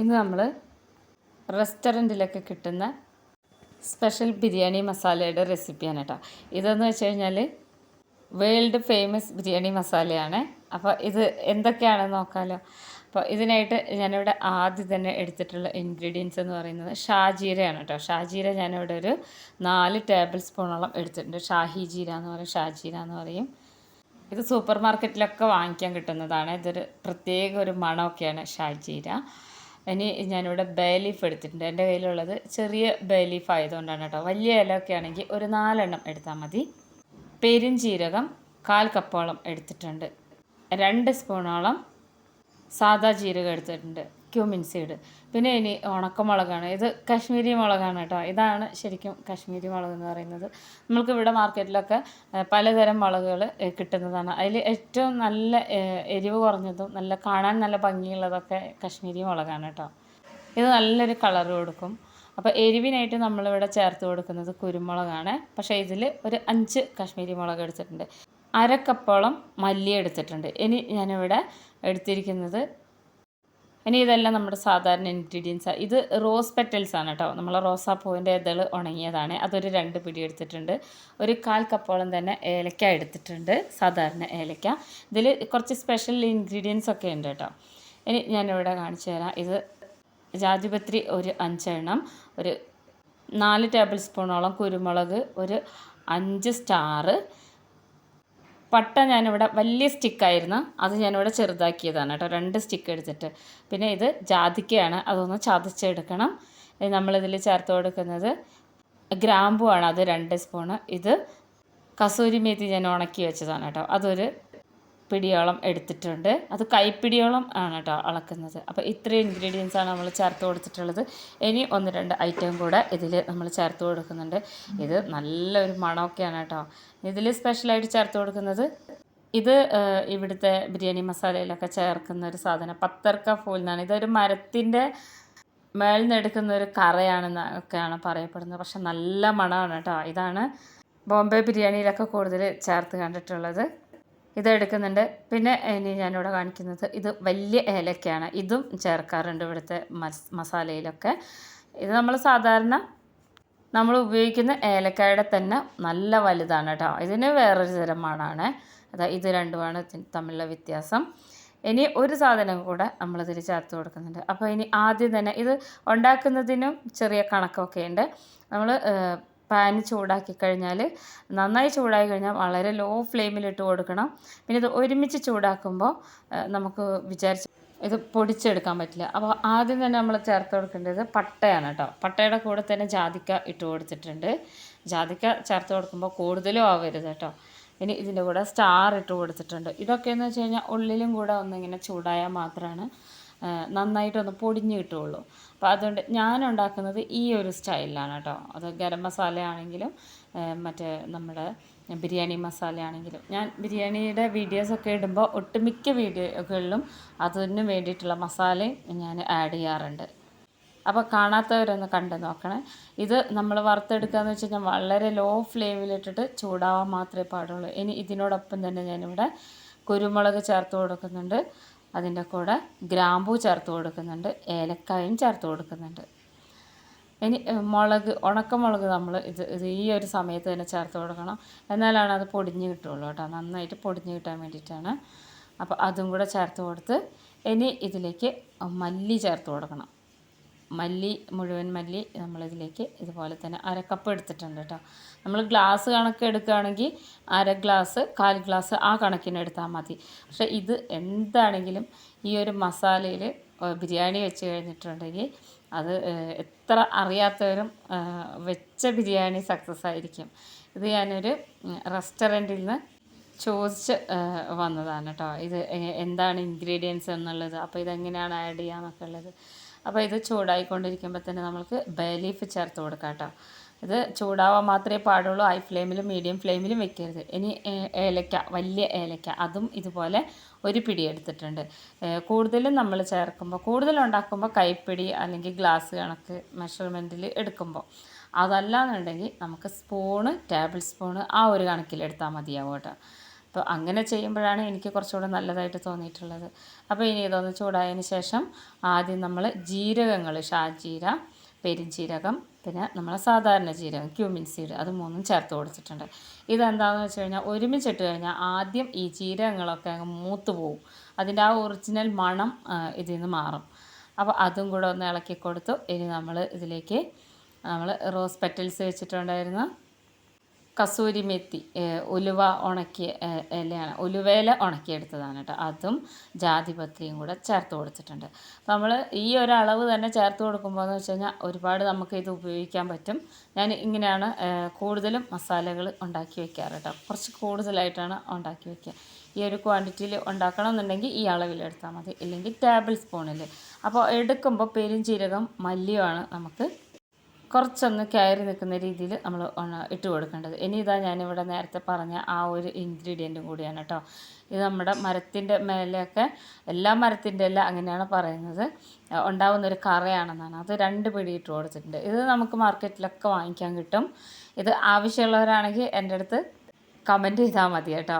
ഇന്ന് നമ്മൾ റെസ്റ്റോറന്റിലൊക്കെ കിട്ടുന്ന സ്പെഷ്യൽ ബിരിയാണി മസാലയുടെ റെസിപ്പിയാണ് കേട്ടോ. ഇതെന്ന് വെച്ച് കഴിഞ്ഞാൽ വേൾഡ് ഫേമസ് ബിരിയാണി മസാലയാണ്. അപ്പോൾ ഇത് എന്തൊക്കെയാണെന്ന് നോക്കാമല്ലോ അപ്പോൾ ഇതിനായിട്ട് ഞാനിവിടെ ആദ്യം തന്നെ എടുത്തിട്ടുള്ള ഇൻഗ്രീഡിയൻസ് എന്ന് പറയുന്നത് ഷാജീരയാണ് കേട്ടോ. ഷാജീര ഞാനിവിടെ ഒരു നാല് ടേബിൾ സ്പൂണോളം എടുത്തിട്ടുണ്ട്. ഷാഹി ജീര എന്ന് പറയും ഷാജീര എന്ന് പറയും. ഇത് സൂപ്പർ മാർക്കറ്റിലൊക്കെ വാങ്ങിക്കാൻ കിട്ടുന്നതാണ്. ഇതൊരു പ്രത്യേക ഒരു മണമൊക്കെയാണ് ഷാജീര. ഇനി ഞാനിവിടെ ബേ ലീഫ് എടുത്തിട്ടുണ്ട്. എന്റെ കയ്യിലുള്ളത് ചെറിയ ബേ ലീഫ് ആയതുകൊണ്ടാണ് കേട്ടോ. വലിയ ഇലയൊക്കെ ആണെങ്കിൽ ഒരു നാലെണ്ണം എടുത്താൽ മതി. പെരുംജീരകം കാൽ കപ്പോളം എടുത്തിട്ടുണ്ട്. രണ്ട് സ്പൂണോളം സാദാ ജീരകം എടുത്തിട്ടുണ്ട്. ക്യൂമിൻ സീഡ് പിന്നെ ഇനി ഉണക്കമുളകാണ്. ഇത് കാശ്മീരി മുളകാണ് കേട്ടോ. ഇതാണ് ശരിക്കും കാശ്മീരി മുളക് എന്ന് പറയുന്നത്. നമ്മൾക്ക് ഇവിടെ മാർക്കറ്റിലൊക്കെ പലതരം മുളകുകൾ കിട്ടുന്നതാണ്. അതിൽ ഏറ്റവും നല്ല എരിവ് കുറഞ്ഞതും നല്ല കാണാൻ നല്ല ഭംഗിയുള്ളതൊക്കെ കാശ്മീരി മുളകാണ് കേട്ടോ. ഇത് നല്ലൊരു കളർ കൊടുക്കും. അപ്പോൾ എരിവിനായിട്ട് നമ്മളിവിടെ ചേർത്ത് കൊടുക്കുന്നത് കുരുമുളകാണ്. പക്ഷേ ഇതിൽ ഒരു അഞ്ച് കാശ്മീരി മുളക് എടുത്തിട്ടുണ്ട്. അര കപ്പോളം മല്ലി എടുത്തിട്ടുണ്ട്. ഇനി ഞാനിവിടെ എടുത്തിരിക്കുന്നത് ഇനി ഇതെല്ലാം നമ്മുടെ സാധാരണ ഇൻഗ്രീഡിയൻസ് ഇത് റോസ് പെറ്റൽസ് ആണ് കേട്ടോ. നമ്മളെ റോസാപ്പൂവിന്റെ ഇതൾ ഉണങ്ങിയതാണ്. അതൊരു രണ്ട് പിടി എടുത്തിട്ടുണ്ട്. ഒരു കാൽ കപ്പോളം തന്നെ ഏലക്ക എടുത്തിട്ടുണ്ട്. സാധാരണ ഏലക്ക. ഇതിൽ കുറച്ച് സ്പെഷ്യൽ ഇൻഗ്രീഡിയൻസ് ഒക്കെ ഉണ്ട് കേട്ടോ. ഇനി ഞാനിവിടെ കാണിച്ചു തരാം. ഇത് ജാതിപത്രി ഒരു അഞ്ചെണ്ണം. ഒരു നാല് ടേബിൾ സ്പൂണോളം കുരുമുളക് ഒരു അഞ്ച് സ്റ്റാറ് പട്ട ഞാനിവിടെ വലിയ സ്റ്റിക്കായിരുന്നു. അത് ഞാനിവിടെ ചെറുതാക്കിയതാണ് കേട്ടോ. രണ്ട് സ്റ്റിക്ക് എടുത്തിട്ട്. പിന്നെ ഇത് ജാതിക്കയാണ്. അതൊന്ന് ചതച്ചെടുക്കണം. നമ്മളിതിൽ ചേർത്ത് കൊടുക്കുന്നത് ഗ്രാമ്പുവാണ്. അത് രണ്ട് സ്പൂണ്. ഇത് കസൂരി മേത്തി ഞാൻ ഉണക്കി വെച്ചതാണ് കേട്ടോ. അതൊരു പിടിയോളം എടുത്തിട്ടുണ്ട്. അത് കൈപ്പിടിയോളം ആണ് കേട്ടോ അളക്കുന്നത്. അപ്പോൾ ഇത്രയും ഇൻഗ്രീഡിയൻസ് ആണ് നമ്മൾ ചേർത്ത് കൊടുത്തിട്ടുള്ളത്. ഇനി ഒന്ന് രണ്ട് ഐറ്റം കൂടെ ഇതിൽ നമ്മൾ ചേർത്ത് കൊടുക്കുന്നുണ്ട്. ഇത് നല്ലൊരു മണമൊക്കെയാണ് കേട്ടോ ഇതിൽ സ്പെഷ്യലായിട്ട് ചേർത്ത് കൊടുക്കുന്നത് ഇത് ഇവിടുത്തെ ബിരിയാണി മസാലയിലൊക്കെ ചേർക്കുന്ന ഒരു സാധനം. പത്തർക്ക ഫൂൽ എന്നാണ് ഇതൊരു മരത്തിന്റെ മേളിൽ നിന്ന് ഒരു കറയാണെന്ന് ഒക്കെയാണ് പറയപ്പെടുന്നത്. പക്ഷെ നല്ല മണമാണ് കേട്ടോ ഇതാണ് ബോംബെ ബിരിയാണിയിലൊക്കെ കൂടുതൽ ചേർത്ത് കണ്ടിട്ടുള്ളത്. ഇത് എടുക്കുന്നുണ്ട്. പിന്നെ ഇനി ഞാനിവിടെ കാണിക്കുന്നത് ഇത് വലിയ ഏലക്കയാണ്. ഇതും ചേർക്കാറുണ്ട് ഇവിടുത്തെ മസ് മസാലയിലൊക്കെ. ഇത് നമ്മൾ സാധാരണ നമ്മൾ ഉപയോഗിക്കുന്ന ഏലക്കായുടെ തന്നെ നല്ല വലുതാണ് കേട്ടോ. ഇതിന് വേറൊരു തരം മണമാണ് അതാ ഇത് രണ്ടുമാണ് തമ്മിലുള്ള വ്യത്യാസം. ഇനി ഒരു സാധനം കൂടെ നമ്മളിതിൽ ചേർത്ത് കൊടുക്കുന്നുണ്ട്. അപ്പോൾ ഇനി ആദ്യം തന്നെ ഇത് ഉണ്ടാക്കുന്നതിനും ചെറിയ കണക്കൊക്കെ ഉണ്ട് നമ്മൾ പാന് ചൂടാക്കി കഴിഞ്ഞാൽ നന്നായി ചൂടായി കഴിഞ്ഞാൽ വളരെ ലോ ഫ്ലെയിമിലിട്ട് കൊടുക്കണം. പിന്നെ ഇത് ഒരുമിച്ച് ചൂടാക്കുമ്പോൾ നമുക്ക് വിചാരിച്ച് ഇത് പൊടിച്ചെടുക്കാൻ പറ്റില്ല. അപ്പോൾ ആദ്യം തന്നെ നമ്മൾ ചേർത്ത് കൊടുക്കേണ്ടത് പട്ടയാണ് കേട്ടോ പട്ടയുടെ കൂടെ തന്നെ ജാതിക്ക ഇട്ട് കൊടുത്തിട്ടുണ്ട്. ജാതിക്ക ചേർത്ത് കൊടുക്കുമ്പോൾ കൂടുതലും ആവരുത് കേട്ടോ ഇനി ഇതിന്റെ കൂടെ സ്റ്റാർ ഇട്ട് കൊടുത്തിട്ടുണ്ട്. ഇതൊക്കെ എന്ന് വെച്ച് കഴിഞ്ഞാൽ ഉള്ളിലും കൂടെ ഒന്നിങ്ങനെ ചൂടായാൽ മാത്രമാണ് നന്നായിട്ടൊന്ന് പൊടിഞ്ഞ് കിട്ടുള്ളൂ അപ്പോൾ അതുകൊണ്ട് ഞാൻ ഉണ്ടാക്കുന്നത് ഈ ഒരു സ്റ്റൈലിലാണ് കേട്ടോ. അത് ഗരം മസാല ആണെങ്കിലും മറ്റേ നമ്മുടെ ബിരിയാണി മസാല ആണെങ്കിലും. ഞാൻ ബിരിയാണിയുടെ വീഡിയോസൊക്കെ ഇടുമ്പോൾ ഒട്ടുമിക്ക വീഡിയോകളിലും അതിനു വേണ്ടിയിട്ടുള്ള മസാലയും ഞാൻ ആഡ് ചെയ്യാറുണ്ട്. അപ്പോൾ കാണാത്തവരൊന്ന് കണ്ടു നോക്കണേ. ഇത് നമ്മൾ വറുത്തെടുക്കുകയെന്ന് വെച്ച് കഴിഞ്ഞാൽ വളരെ ലോ ഫ്ലെയിമിലിട്ടിട്ട് ചൂടാവാൻ മാത്രമേ പാടുള്ളൂ. ഇനി ഇതിനോടൊപ്പം തന്നെ ഞാനിവിടെ കുരുമുളക് ചേർത്ത് കൊടുക്കുന്നുണ്ട്. അതിന്റെ കൂടെ ഗ്രാമ്പു ചേർത്ത് കൊടുക്കുന്നുണ്ട് ഏലക്കായും ചേർത്ത് കൊടുക്കുന്നുണ്ട്. ഇനി മുളക് ഉണക്കമുളക് നമ്മൾ ഇത് ഇത് ഈ ഒരു സമയത്ത് തന്നെ ചേർത്ത് കൊടുക്കണം. എന്നാലാണ് അത് പൊടിഞ്ഞ് കിട്ടുള്ളൂ കേട്ടോ. നന്നായിട്ട് പൊടിഞ്ഞ് കിട്ടാൻ വേണ്ടിയിട്ടാണ്. അപ്പോൾ അതും കൂടെ ചേർത്ത് കൊടുത്ത് ഇനി ഇതിലേക്ക് മല്ലി ചേർത്ത് കൊടുക്കണം. മല്ലി മുഴുവൻ മല്ലി നമ്മളിതിലേക്ക് ഇതുപോലെ തന്നെ അര കപ്പ് എടുത്തിട്ടുണ്ട് കേട്ടോ നമ്മൾ ഗ്ലാസ് കണക്ക് എടുക്കുകയാണെങ്കിൽ അര ഗ്ലാസ് കാൽ ഗ്ലാസ് ആ കണക്കിന് എടുത്താൽ മതി. പക്ഷേ ഇത് എന്താണെങ്കിലും ഈ ഒരു മസാലയിൽ ബിരിയാണി വെച്ച് കഴിഞ്ഞിട്ടുണ്ടെങ്കിൽ അത് എത്ര അറിയാത്തവരും വെച്ച ബിരിയാണി സക്സസ് ആയിരിക്കും. ഇത് ഞാനൊരു റെസ്റ്റോറന്റിൽ നിന്ന് ചോദിച്ച് വന്നതാണ് കേട്ടോ ഇത് എന്താണ് ഇൻഗ്രീഡിയൻസ് എന്നുള്ളത്? അപ്പോൾ ഇതെങ്ങനെയാണ് ആഡ് ചെയ്യാന്നൊക്കെ ഉള്ളത്? അപ്പോൾ ഇത് ചൂടായിക്കൊണ്ടിരിക്കുമ്പോൾ തന്നെ നമുക്ക് ബേ ലീഫ് ചേർത്ത് കൊടുക്കാം കേട്ടോ. ഇത് ചൂടാവാൻ മാത്രമേ പാടുള്ളൂ. ഹൈ ഫ്ലെയിമിലും മീഡിയം ഫ്ലെയിമിലും വെക്കരുത്. ഇനി ഏലക്ക വലിയ ഏലക്ക അതും ഇതുപോലെ ഒരു പിടി എടുത്തിട്ടുണ്ട്. കൂടുതലും നമ്മൾ ചേർക്കുമ്പോൾ കൂടുതൽ ഉണ്ടാക്കുമ്പോൾ കൈപ്പിടി അല്ലെങ്കിൽ ഗ്ലാസ് കണക്ക് മെഷർമെന്റിൽ എടുക്കുമ്പോൾ അതല്ല എന്നുണ്ടെങ്കിൽ നമുക്ക് സ്പൂണ് ടേബിൾ സ്പൂണ് ആ ഒരു കണക്കിലെടുത്താൽ മതിയാവും കേട്ടോ. അപ്പോൾ അങ്ങനെ ചെയ്യുമ്പോഴാണ് എനിക്ക് കുറച്ചുകൂടെ നല്ലതായിട്ട് തോന്നിയിട്ടുള്ളത്. അപ്പോൾ ഇനി ഇതൊന്ന് ചൂടായതിന് ശേഷം ആദ്യം നമ്മൾ ജീരകങ്ങൾ ഷാജീര പെരിഞ്ചീരകം പിന്നെ നമ്മളെ സാധാരണ ജീരകം ക്യൂമിൻ സീഡ് അത് മൂന്നും ചേർത്ത് കൊടുത്തിട്ടുണ്ട്. ഇതെന്താണെന്ന് വെച്ച് കഴിഞ്ഞാൽ ഒരുമിച്ചിട്ട് കഴിഞ്ഞാൽ ആദ്യം ഈ ജീരകങ്ങളൊക്കെ അങ്ങ് മൂത്ത് പോവും. അതിന്റെ ആ ഒറിജിനൽ മണം ഇതിൽ നിന്ന് മാറും. അപ്പോൾ അതും കൂടെ ഒന്ന് ഇളക്കി കൊടുത്തു. ഇനി നമ്മൾ ഇതിലേക്ക് നമ്മൾ റോസ് പെറ്റൽസ് വെച്ചിട്ടുണ്ടായിരുന്ന. കസൂരി മെത്തി ഉലുവ ഉണക്കിയ ഇലയാണ്. ഉലുവേല ഉണക്കിയെടുത്തതാണ് കേട്ടോ. അതും ജാതിപത്രിയും കൂടെ ചേർത്ത് കൊടുത്തിട്ടുണ്ട്. അപ്പോൾ നമ്മൾ ഈ ഒരു അളവ് തന്നെ ചേർത്ത് കൊടുക്കുമ്പോൾ എന്ന് വെച്ച് കഴിഞ്ഞാൽ ഒരുപാട് നമുക്ക് ഇത് ഉപയോഗിക്കാൻ പറ്റും. ഞാൻ ഇങ്ങനെയാണ് കൂടുതലും മസാലകൾ ഉണ്ടാക്കി വെക്കാറ് കേട്ടോ. കുറച്ച് കൂടുതലായിട്ടാണ് ഉണ്ടാക്കി വെക്കുക. ഈ ഒരു ക്വാണ്ടിറ്റിയിൽ ഉണ്ടാക്കണമെന്നുണ്ടെങ്കിൽ ഈ അളവിൽ എടുത്താൽ മതി. ഇല്ലെങ്കിൽ ടേബിൾ സ്പൂണിൽ അപ്പോൾ എടുക്കുമ്പോൾ പെരും ജീരകം മല്ലിയുമാണ് നമുക്ക് കുറച്ചൊന്ന് കയറി നിൽക്കുന്ന രീതിയിൽ നമ്മൾ ഇട്ട് കൊടുക്കേണ്ടത്. ഇനി ഇതാ ഞാനിവിടെ നേരത്തെ പറഞ്ഞ ആ ഒരു ഇൻഗ്രീഡിയന്റും കൂടിയാണ് കേട്ടോ. ഇത് നമ്മുടെ മരത്തിന്റെ മേലെയൊക്കെ എല്ലാ മരത്തിന്റെ എല്ലാം അങ്ങനെയാണ് പറയുന്നത്. അഹ് ഉണ്ടാവുന്ന ഒരു കറയാണെന്നാണ്. അത് രണ്ട് പിടി ഇട്ട് കൊടുത്തിട്ടുണ്ട്. ഇത് നമുക്ക് മാർക്കറ്റിലൊക്കെ വാങ്ങിക്കാൻ കിട്ടും. ഇത് ആവശ്യമുള്ളവരാണെങ്കിൽ എന്റെ അടുത്ത് കമന്റ് ചെയ്താൽ മതി കേട്ടോ.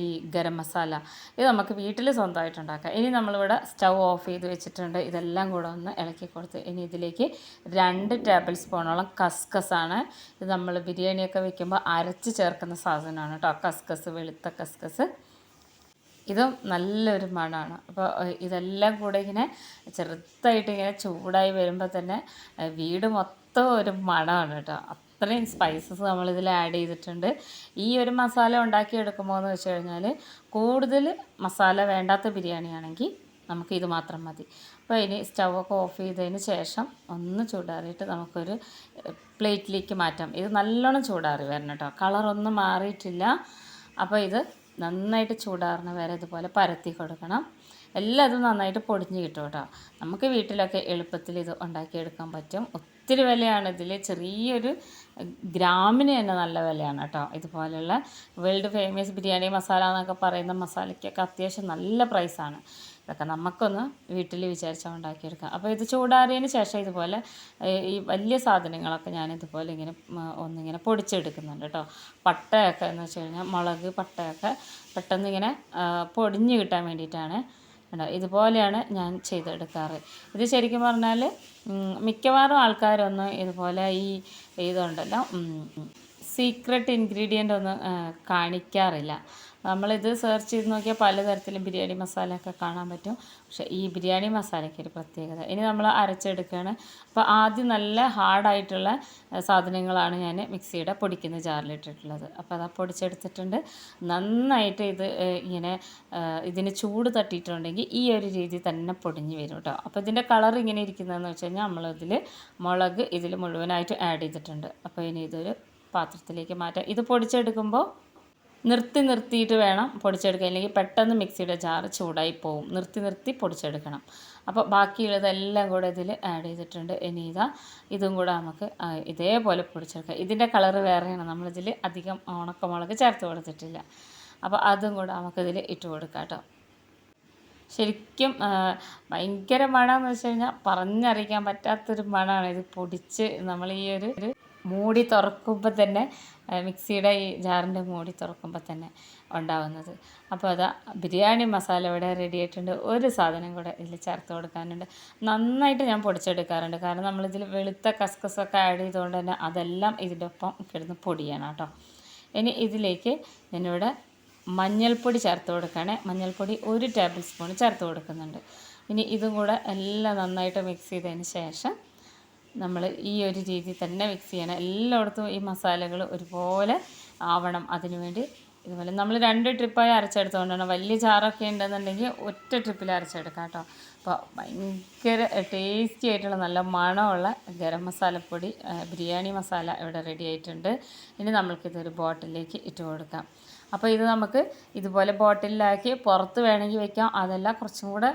ഈ ഗരം മസാല. ഇത് നമുക്ക് വീട്ടിൽ സ്വന്തമായിട്ട് ഉണ്ടാക്കാം. ഇനി നമ്മളിവിടെ സ്റ്റൗ ഓഫ് ചെയ്ത് വെച്ചിട്ടുണ്ട്. ഇതെല്ലാം കൂടെ ഒന്ന് ഇളക്കി കൊടുത്ത് ഇനി ഇതിലേക്ക് രണ്ട് ടേബിൾ സ്പൂണോളം കസ്കസാണ് ഇത് നമ്മൾ ബിരിയാണിയൊക്കെ വെക്കുമ്പോൾ അരച്ച് ചേർക്കുന്ന സാധനമാണ് കേട്ടോ. കസ്കസ് വെളുത്ത കസ്കസ്. ഇതും നല്ലൊരു മണമാണ്. അപ്പോൾ ഇതെല്ലാം കൂടെ ഇങ്ങനെ ചെറുതായിട്ട് ഇങ്ങനെ ചൂടായി വരുമ്പോൾ തന്നെ വീട് മൊത്തം ഒരു മണമാണ് കേട്ടോ. അത്രയും സ്പൈസസ് നമ്മളിതിൽ ആഡ് ചെയ്തിട്ടുണ്ട്. ഈ ഒരു മസാല ഉണ്ടാക്കിയെടുക്കുമ്പോൾ എന്ന് വെച്ച് കഴിഞ്ഞാൽ കൂടുതൽ മസാല വേണ്ടാത്ത ബിരിയാണിയാണെങ്കിൽ നമുക്ക് ഇത് മാത്രം മതി. അപ്പോൾ ഇനി സ്റ്റൗവൊക്കെ ഓഫ് ചെയ്തതിന് ശേഷം ഒന്ന് ചൂടാറിയിട്ട് നമുക്കൊരു പ്ലേറ്റിലേക്ക് മാറ്റാം. ഇത് നല്ലോണം ചൂടാറി വരണം കേട്ടോ കളറൊന്നും മാറിയിട്ടില്ല. അപ്പോൾ ഇത് നന്നായിട്ട് ചൂടാറിന് വരെ ഇതുപോലെ പരത്തി കൊടുക്കണം. എല്ലാം ഇത് നന്നായിട്ട് പൊടിഞ്ഞ് കിട്ടും കേട്ടോ നമുക്ക് വീട്ടിലൊക്കെ എളുപ്പത്തിൽ ഇത് ഉണ്ടാക്കിയെടുക്കാൻ പറ്റും. ഒത്തിരി വിലയാണ്. ഇതിൽ ചെറിയൊരു ഗ്രാമിന് തന്നെ നല്ല വിലയാണ് കേട്ടോ. ഇതുപോലെയുള്ള വേൾഡ് ഫേമസ് ബിരിയാണി മസാല എന്നൊക്കെ പറയുന്ന മസാലയ്ക്കൊക്കെ അത്യാവശ്യം നല്ല പ്രൈസാണ്. ഇതൊക്കെ നമുക്കൊന്ന് വീട്ടിൽ വിചാരിച്ചാൽ ഉണ്ടാക്കിയെടുക്കാം. അപ്പോൾ ഇത് ചൂടാറിയതിന് ശേഷം ഇതുപോലെ ഈ വലിയ സാധനങ്ങളൊക്കെ ഞാൻ ഇതുപോലെ ഇങ്ങനെ ഒന്നിങ്ങനെ പൊടിച്ചെടുക്കുന്നുണ്ട് കേട്ടോ. പട്ടയൊക്കെ എന്ന് വെച്ച് കഴിഞ്ഞാൽ മുളക് പട്ടയൊക്കെ പെട്ടെന്ന് ഇങ്ങനെ പൊടിഞ്ഞ് കിട്ടാൻ വേണ്ടിയിട്ടാണ് കേട്ടോ ഇതുപോലെയാണ് ഞാൻ ചെയ്തെടുക്കാറ്. ഇത് ശരിക്കും പറഞ്ഞാൽ മിക്കവാറും ആൾക്കാരൊന്നും ഇതുപോലെ ഈ ഇതുണ്ടല്ലോ സീക്രട്ട് ഇൻഗ്രീഡിയന്റ് ഒന്നും കാണിക്കാറില്ല. നമ്മളിത് സെർച്ച് ചെയ്ത് നോക്കിയാൽ പലതരത്തിലും ബിരിയാണി മസാല ഒക്കെ കാണാൻ പറ്റും. പക്ഷെ ഈ ബിരിയാണി മസാലയ്ക്ക് ഒരു പ്രത്യേകത. ഇനി നമ്മൾ അരച്ചെടുക്കുകയാണ് അപ്പോൾ ആദ്യം നല്ല ഹാർഡായിട്ടുള്ള സാധനങ്ങളാണ് ഞാൻ മിക്സിയുടെ പൊടിക്കുന്ന ജാറിലിട്ടിട്ടുള്ളത് അപ്പോൾ അത് പൊടിച്ചെടുത്തിട്ടുണ്ട്. നന്നായിട്ട് ഇത് ഇങ്ങനെ ഇതിന് ചൂട് തട്ടിയിട്ടുണ്ടെങ്കിൽ ഈ ഒരു രീതി തന്നെ പൊടിഞ്ഞ് വരും കേട്ടോ. അപ്പോൾ ഇതിന്റെ കളർ ഇങ്ങനെ ഇരിക്കുന്നതെന്ന് വെച്ച് കഴിഞ്ഞാൽ നമ്മളിതിൽ മുളക് ഇതിൽ മുഴുവനായിട്ട് ആഡ് ചെയ്തിട്ടുണ്ട്. അപ്പോൾ ഇനി ഇതൊരു പാത്രത്തിലേക്ക് മാറ്റാം. ഇത് പൊടിച്ചെടുക്കുമ്പോൾ നിർത്തി നിർത്തിയിട്ട് വേണം പൊടിച്ചെടുക്കാൻ. അല്ലെങ്കിൽ പെട്ടെന്ന് മിക്സിയുടെ ജാറ് ചൂടായി പോവും. നിർത്തി നിർത്തി പൊടിച്ചെടുക്കണം. അപ്പോൾ ബാക്കിയുള്ളതെല്ലാം കൂടെ ഇതിൽ ആഡ് ചെയ്തിട്ടുണ്ട്. ഇനി ഇതാ ഇതും കൂടെ നമുക്ക് ഇതേപോലെ പൊടിച്ചെടുക്കാം. ഇതിന്റെ കളറ് വേറെയാണ്. നമ്മളിതിൽ അധികം ഉണക്കമുളക് ചേർത്ത് കൊടുത്തിട്ടില്ല. അപ്പോൾ അതും കൂടെ നമുക്കിതിൽ ഇട്ട് കൊടുക്കാം കേട്ടോ. ശരിക്കും ഭയങ്കര മണമെന്ന് വെച്ച് കഴിഞ്ഞാൽ പറഞ്ഞറിയിക്കാൻ പറ്റാത്തൊരു മണമാണ് ഇത് പൊടിച്ച് നമ്മൾ ഈ ഒരു മൂടി തുറക്കുമ്പോൾ തന്നെ മിക്സിയുടെ ഈ ജാറിന്റെ മൂടി തുറക്കുമ്പോൾ തന്നെ ഉണ്ടാവുന്നത്. അപ്പോൾ അതാ ബിരിയാണി മസാല ഇവിടെ റെഡി ആയിട്ടുണ്ട്. ഒരു സാധനം കൂടെ ഇതിൽ ചേർത്ത് കൊടുക്കാനുണ്ട്. നന്നായിട്ട് ഞാൻ പൊടിച്ചെടുക്കാറുണ്ട്. കാരണം നമ്മളിതിൽ വെളുത്ത കസ്കസൊക്കെ ആഡ് ചെയ്തുകൊണ്ട് തന്നെ അതെല്ലാം ഇതിന്റെ ഒപ്പം കിടന്ന് പൊടിയാണ് കേട്ടോ. ഇനി ഇതിലേക്ക് ഞാനിവിടെ മഞ്ഞൾപ്പൊടി ചേർത്ത് കൊടുക്കുകയാണ് മഞ്ഞൾപ്പൊടി ഒരു ടേബിൾ സ്പൂൺ ചേർത്ത് കൊടുക്കുന്നുണ്ട്. ഇനി ഇതും കൂടെ എല്ലാം നന്നായിട്ട് മിക്സ് ചെയ്തതിന് ശേഷം നമ്മൾ ഈ ഒരു രീതി തന്നെ മിക്സ് ചെയ്യണം. എല്ലായിടത്തും ഈ മസാലകൾ ഒരുപോലെ ആവണം. അതിനുവേണ്ടി ഇതുപോലെ നമ്മൾ രണ്ട് ട്രിപ്പായി അരച്ചെടുത്തുകൊണ്ടാണ് വലിയ ചാറൊക്കെ ഉണ്ടെന്നുണ്ടെങ്കിൽ ഒറ്റ ട്രിപ്പിൽ അരച്ചെടുക്കാം കേട്ടോ. അപ്പോൾ ഭയങ്കര ടേസ്റ്റി ആയിട്ടുള്ള നല്ല മണമുള്ള ഗരം മസാലപ്പൊടി ബിരിയാണി മസാല ഇവിടെ റെഡി ആയിട്ടുണ്ട്. ഇനി നമ്മൾക്കിതൊരു ബോട്ടിലേക്ക് ഇട്ട് കൊടുക്കാം. അപ്പോൾ ഇത് നമുക്ക് ഇതുപോലെ ബോട്ടിലാക്കി പുറത്ത് വേണമെങ്കിൽ വെക്കാം. അതല്ല കുറച്ചും കൂടെ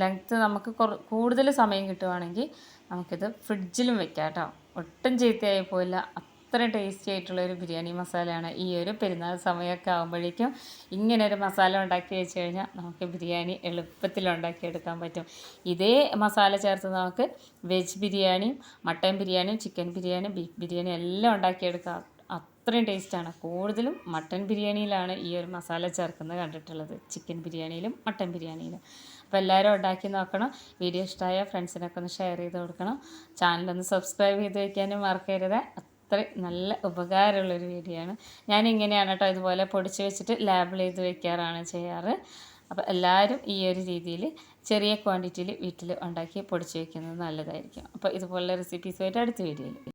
ലെങ്ത്ത് നമുക്ക് കൂടുതൽ സമയം കിട്ടുവാണെങ്കിൽ നമുക്കിത് ഫ്രിഡ്ജിലും വെക്കാം കേട്ടോ. ഒട്ടും ചീത്തയായി പോയില്ല. അത്ര ടേസ്റ്റി ആയിട്ടുള്ള ഒരു ബിരിയാണി മസാലയാണ് ഈ ഒരു പെരുന്നാൾ സമയമൊക്കെ ആകുമ്പോഴേക്കും ഇങ്ങനെ ഒരു മസാല ഉണ്ടാക്കി വെച്ച് കഴിഞ്ഞാൽ നമുക്ക് ബിരിയാണി എളുപ്പത്തിൽ ഉണ്ടാക്കിയെടുക്കാൻ പറ്റും. ഇതേ മസാല ചേർത്ത് നമുക്ക് വെജ് ബിരിയാണിയും മട്ടൻ ബിരിയാണിയും ചിക്കൻ ബിരിയാണി ബീഫ് ബിരിയാണി എല്ലാം ഉണ്ടാക്കിയെടുക്കാം. അത്രയും ടേസ്റ്റാണ് കൂടുതലും മട്ടൻ ബിരിയാണിയിലാണ് ഈ ഒരു മസാല ചേർക്കുന്നത് കണ്ടിട്ടുള്ളത്. ചിക്കൻ ബിരിയാണിയിലും മട്ടൻ ബിരിയാണിയിലും. അപ്പോൾ എല്ലാവരും ഉണ്ടാക്കി നോക്കണം. വീഡിയോ ഇഷ്ടമായ ഫ്രണ്ട്സിനൊക്കെ ഒന്ന് ഷെയർ ചെയ്ത് കൊടുക്കണം. ചാനലൊന്ന് സബ്സ്ക്രൈബ് ചെയ്ത് വയ്ക്കാനും മറക്കരുത്. അത്രയും നല്ല ഉപകാരമുള്ളൊരു വീഡിയോ ആണ്. ഞാൻ ഇങ്ങനെയാണ് കേട്ടോ ഇതുപോലെ പൊടിച്ച് വെച്ചിട്ട് ലാബിൾ ചെയ്ത് വെക്കാറാണ് ചെയ്യാറ്. അപ്പോൾ എല്ലാവരും ഈ ഒരു രീതിയിൽ ചെറിയ ക്വാണ്ടിറ്റിയിൽ വീട്ടിൽ ഉണ്ടാക്കി പൊടിച്ച് വയ്ക്കുന്നത് നല്ലതായിരിക്കും. അപ്പോൾ ഇതുപോലുള്ള റെസിപ്പീസുമായിട്ട് അടുത്ത വീഡിയോയിൽ